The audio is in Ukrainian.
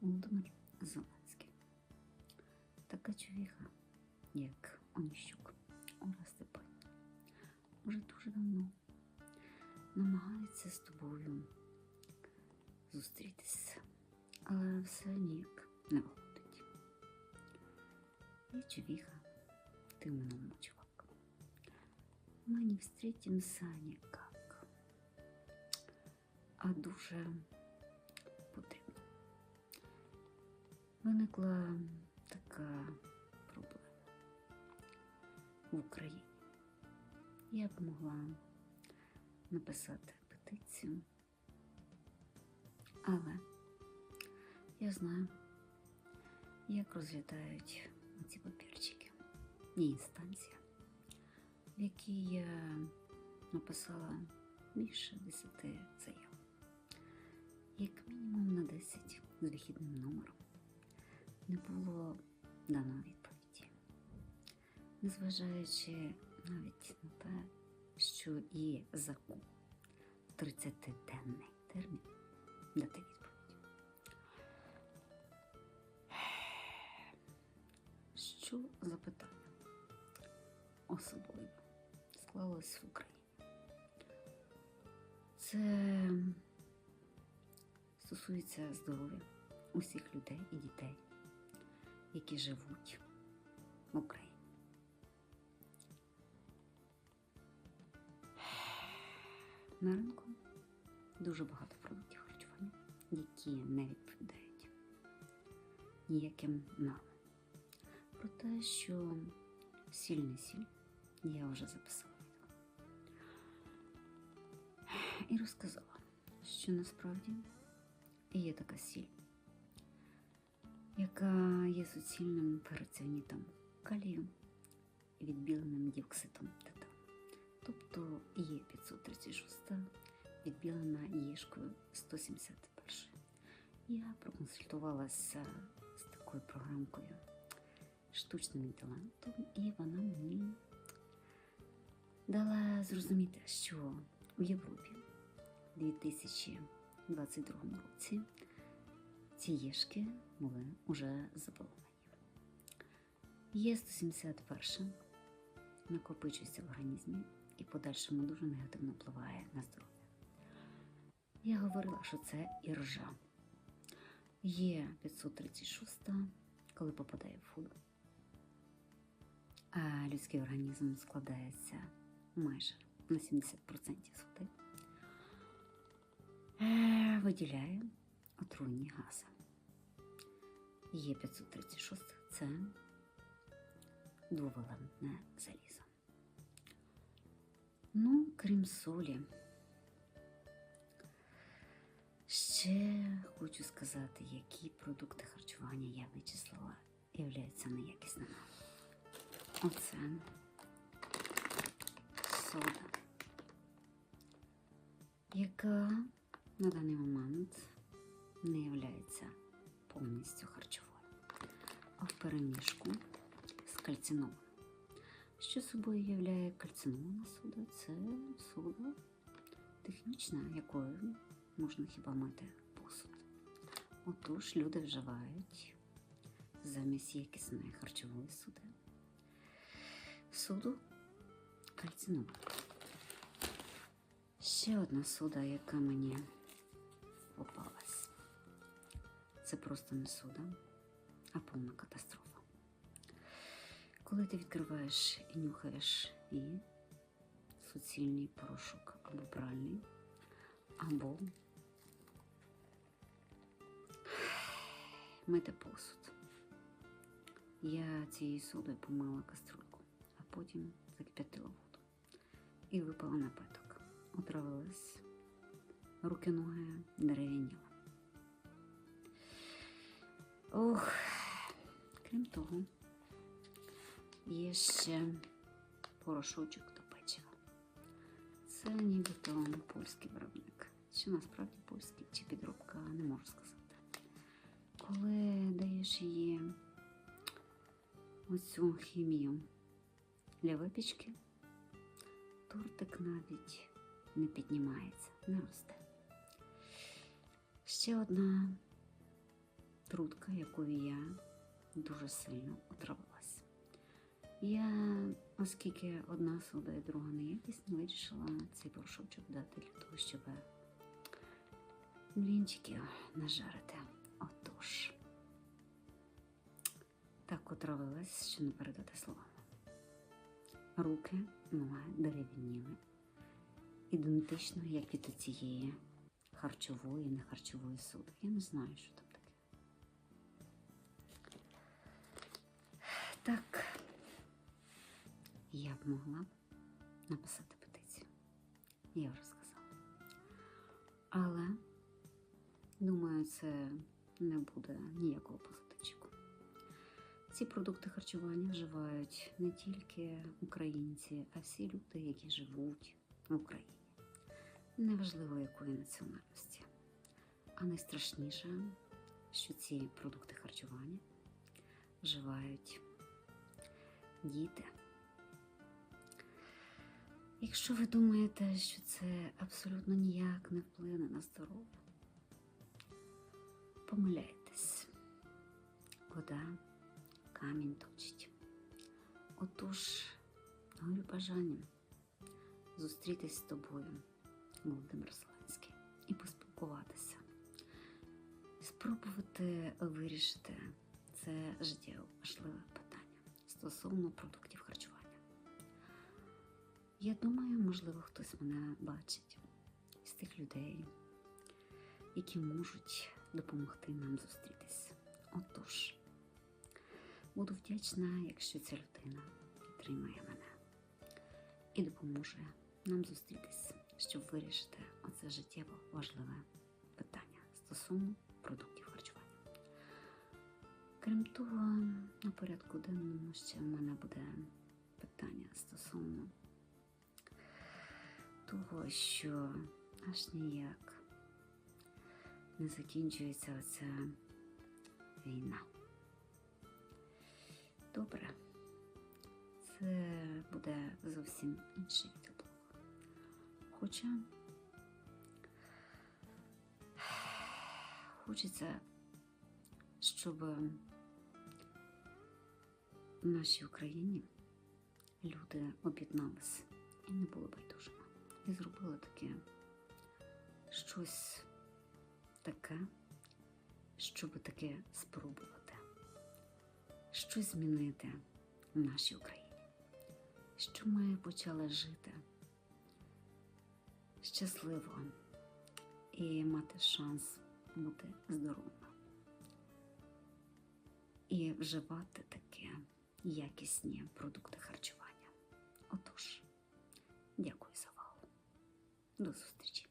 Володимир Зеленський. Така човіха, як Оніщук Ора Степанівна, вже дуже давно намагається з тобою зустрітися, але все ніяк не виходить. Я човіха, ти в минулому чувак. Мы не встретимся никак. А дуже Виникла така проблема в Україні. Я б могла написати петицію, але я знаю, як розглядають ці папірчики. Є інстанція, в якій я написала більше десяти заяв, як мінімум на 10 з вихідним номером не було дано відповіді, незважаючи навіть на те, що є закон 30-денний термін дати відповідь. Що за питання особливо склалось в Україні? Це стосується здоров'я усіх людей і дітей, які живуть в Україні. На ринку дуже багато продуктів харчування, які не відповідають ніяким нормам. Про те, що сіль не сіль, я вже записала. І розказала, що насправді є така сіль, яка є суцільним ферроціанітом калію і відбіленим діоксидом титану. Тобто є 536 відбілена єшкою 171. Я проконсультувалася з такою програмкою штучним інтелектом, і вона мені дала зрозуміти, що у Європі у 2022 році ці єшки були уже заборонені. Є 171 накопичується в організмі і подальшому дуже негативно впливає на здоров'я. Я говорила, що це іржа. Є 536, коли попадає в воду. А людський організм складається майже на 70% з води. Виділяє отруйні гази. Є 536 це двовалентне залізо. Ну, крім солі, ще хочу сказати, які продукти харчування я вичислила являються неякісними. Оце сода, яка на даний момент не являється повністю харчовою, а в переміжку з кальцином. Що собою являє кальцинована сода? Це сода технічна, якою можна хіба мити посуд. Отож, люди вживають замість якісної харчової соди соду кальциновану. Ще одна сода, яка мені Це просто не сода, а повна катастрофа. Коли ти відкриваєш і нюхаєш її, суцільний порошок або пральний, або мити посуд. Я цією содою помила каструльку, а потім закип'ятила воду і випила напиток. Отравилась, руки ноги дерев'яніли. Ох, крім того, є ще порошочок до печива. Це нібито польський виробник. Чи насправді польський, чи підробка, не можу сказати. Коли даєш її оцю хімію для випічки, тортик навіть не піднімається, не росте. Ще одна трутка, якою я дуже сильно отравилась. Я, оскільки одна сода і друга неякісна, вирішила цей порошочок дати для того, щоб млінчиків нажарити. Отож, так отравилась, що не передати словами. Руки, ноги дерев'яніли, ідентично, як від цієї харчової, не харчової соди. Я не знаю, що там Так, я б могла написати петицію. Я вже сказала. Але, думаю, це не буде ніякого позитивчику. Ці продукти харчування вживають не тільки українці, а всі люди, які живуть в Україні. Неважливо якої національності. А найстрашніше, що ці продукти харчування вживають діти. Якщо ви думаєте, що це абсолютно ніяк не вплине на здоров'я, помиляйтесь. Вода камінь точить. Отож, горю бажанням зустрітись з тобою, Володимир Зеленський, і поспілкуватися, спробувати вирішити це життєво важливе стосовно продуктів харчування. Я думаю, можливо, хтось мене бачить з тих людей, які можуть допомогти нам зустрітись. Отож, буду вдячна, якщо ця людина підтримає мене і допоможе нам зустрітись, щоб вирішити оце життєво важливе питання стосовно продуктів. Крім того, на порядку денному ще в мене буде питання стосовно того, що аж ніяк не закінчується оця війна. Добре, це буде зовсім інший відеоблог. Хоча хочеться, щоб в нашій Україні люди об'єдналися і не були байдужими. І зробили таке щось таке, щоб таке спробувати, щось змінити в нашій Україні, що ми почали жити щасливо і мати шанс бути здоровими. І вживати таке якісні продукти харчування. Отож, дякую за увагу. До зустрічі!